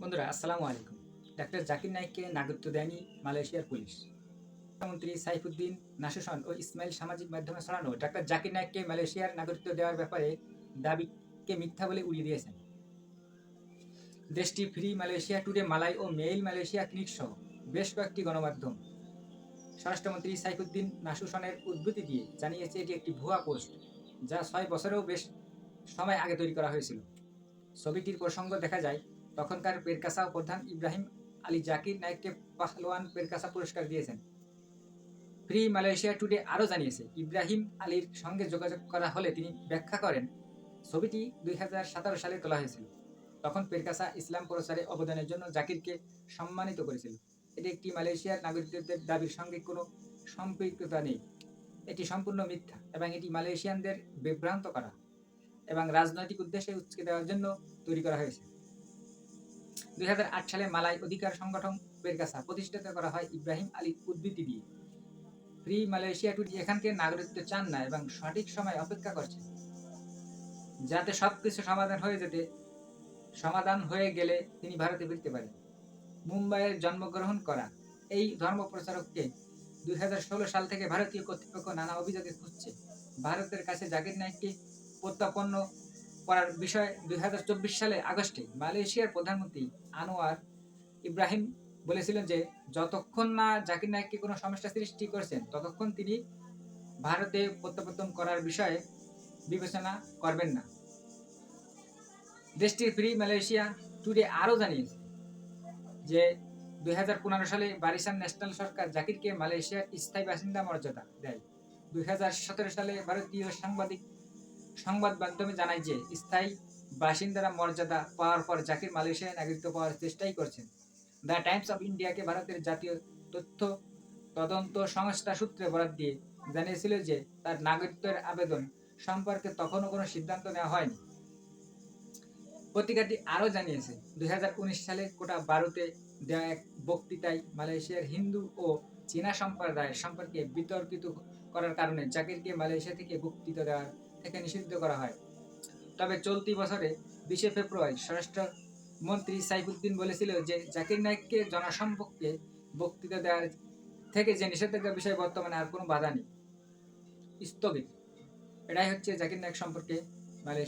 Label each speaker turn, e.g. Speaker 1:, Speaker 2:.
Speaker 1: বন্ধুরা, আসসালামু আলাইকুম। ডাক্তার জাকির নাইককে নাগরিকত্ব দেয়নি মালয়েশিয়ার পুলিশ। প্রধানমন্ত্রী সাইফুদ্দিন নাসুসন ও ইসমাইল সামাজিক মাধ্যমে ছড়ানো ডাক্তার জাকির নাইককে মালয়েশিয়ার নাগরিকত্ব দেওয়ার ব্যাপারে দাবিকে মিথ্যা বলে উড়িয়ে দিয়েছেন। দেশটি ফ্রি মালয়েশিয়া টুডে মালাই ও মেইল মালয়েশিয়া ক্লিক সহ বেশ কয়েকটি গণমাধ্যম। স্বরাষ্ট্রমন্ত্রী সাইফুদ্দিন নাসুসনের উদ্বৃত্তি দিয়ে জানিয়েছে, এটি একটি ভুয়া পোস্ট যা ছয় বছরেও বেশ সময় আগে তৈরি করা হয়েছিল। ছবিটির প্রসঙ্গ দেখা যায় তখনকার পেরকাসা প্রধান ইব্রাহিম আলী জাকির নাইককে পাহলোয়ান পেরকাসা পুরস্কার দিয়েছেন। ফ্রি মালয়েশিয়া টুডে আরও জানিয়েছে, ইব্রাহিম আলীর সঙ্গে যোগাযোগ করা হলে তিনি ব্যাখ্যা করেন, ছবিটি দুই হাজার সতেরো সালে তোলা হয়েছিল। তখন পেরকাসা ইসলাম প্রচারে অবদানের জন্য জাকিরকে সম্মানিত করেছিল। এটি একটি মালয়েশিয়ার নাগরিকদের দাবির সঙ্গে কোনো সম্পৃক্ততা নেই। এটি সম্পূর্ণ মিথ্যা এবং এটি মালয়েশিয়ানদের বিভ্রান্ত করা এবং রাজনৈতিক উদ্দেশ্যে উচকে দেওয়ার জন্য তৈরি করা হয়েছে। দুই সালে মালাই অধিকার সংগঠন বেরগাসা প্রতিষ্ঠিত করা হয় ইব্রাহিম আলীর উদ্ধৃতি দিয়ে ফ্রি মালয়েশিয়া টুডি এখানকে নাগরিকত্ব চান না এবং সঠিক সময় অপেক্ষা করছে যাতে সবকিছু সমাধান হয়ে যেতে, সমাধান হয়ে গেলে তিনি ভারতে ফিরতে পারেন। মুম্বাইয়ে জন্মগ্রহণ করা এই ধর্ম প্রচারককে দুই সাল থেকে ভারতীয় কর্তৃপক্ষ নানা অভিযোগে খুঁজছে। ভারতের কাছে জাকির নাইককে প্রত্যাপন্ন করার বিষয়ে দুই হাজার চব্বিশ সালে আগস্টে মালয়েশিয়ার প্রধানমন্ত্রী আনোয়ার ইব্রাহিম বলেছিলেন যে, যতক্ষণ না জাকির নাইককে কোনো সমস্যা সৃষ্টি করছেন, ততক্ষণ তিনি ভারতে প্রত্যাবর্তন করার বিষয়ে বিবেচনা করবেন না। দেশটির ফ্রি মালয়েশিয়া টুডে আরও জানিয়েছে যে, দুই হাজার পনেরো সালে বারিসান ন্যাশনাল সরকার জাকিরকে মালয়েশিয়ার স্থায়ী বাসিন্দা মর্যাদা দেয়। দুই হাজার সতেরো সালে ভারতীয় সাংবাদিক সংবাদ মাধ্যমে জানায় যে, স্থায়ী বাসিন্দারা মর্যাদা পাওয়ার পর জাকির মালয়েশিয়ায় নাগরিকত্ব পাওয়ার চেষ্টাই করছেন। দ্য টাইমস অফ ইন্ডিয়াকে ভারতের জাতীয় তথ্য তদন্ত সংস্থা সূত্রে বরাদ দিয়ে জানিয়েছিল যে, তার নাগরিকত্বের আবেদন সম্পর্কে তখনও কোনো সিদ্ধান্ত নেওয়া হয়নি। পত্রিকাটি আরও জানিয়েছে, দুই হাজার উনিশ সালে কোটা বারোতে দেওয়া এক বক্তৃতায় মালয়েশিয়ার হিন্দু ও চীনা সম্প্রদায় সম্পর্কে বিতর্কিত করার কারণে জাকিরকে মালয়েশিয়া থেকে বক্তৃতা দেওয়ার থেকে নিষিদ্ধ করা হয়। তবে চলতি বছরে বিশে ফেব্রুয়ারি স্বরাষ্ট্র মন্ত্রী সাইফুদ্দিন বলেছিল যে জাকির নাইককে জনসম্পর্কে বক্তৃতা দেওয়ার থেকে যে নিষেধাজ্ঞা বিষয়ে বর্তমানে আর কোনো বাধা নেই। স্থগিত। এটাই হচ্ছে জাকির নায়ক সম্পর্কে মালয়েশিয়া